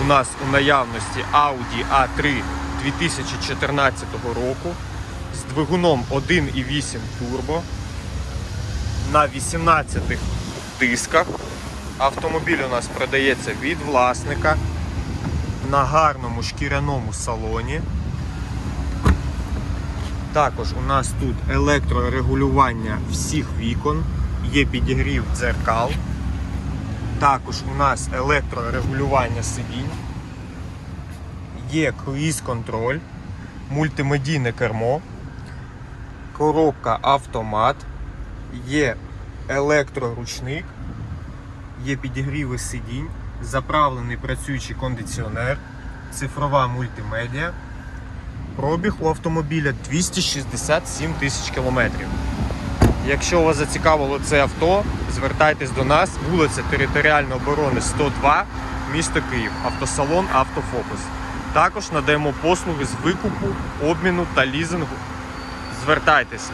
у нас у наявності Audi A3 2014 року з двигуном 1,8 турбо на 18 дисках. Автомобіль у нас продається від власника на гарному шкіряному салоні. Також у нас тут електрорегулювання всіх вікон, є підігрів дзеркал. Також у нас електрорегулювання сидінь, є круїз-контроль, мультимедійне кермо, коробка автомат, є електроручник, є підігріви сидінь, заправлений працюючий кондиціонер, цифрова мультимедіа. Пробіг у автомобіля 267 тисяч кілометрів. Якщо вас зацікавило це авто, звертайтесь до нас, вулиця Територіальної оборони 102, місто Київ, автосалон Автофокус. Також надаємо послуги з викупу, обміну та лізингу. Звертайтеся.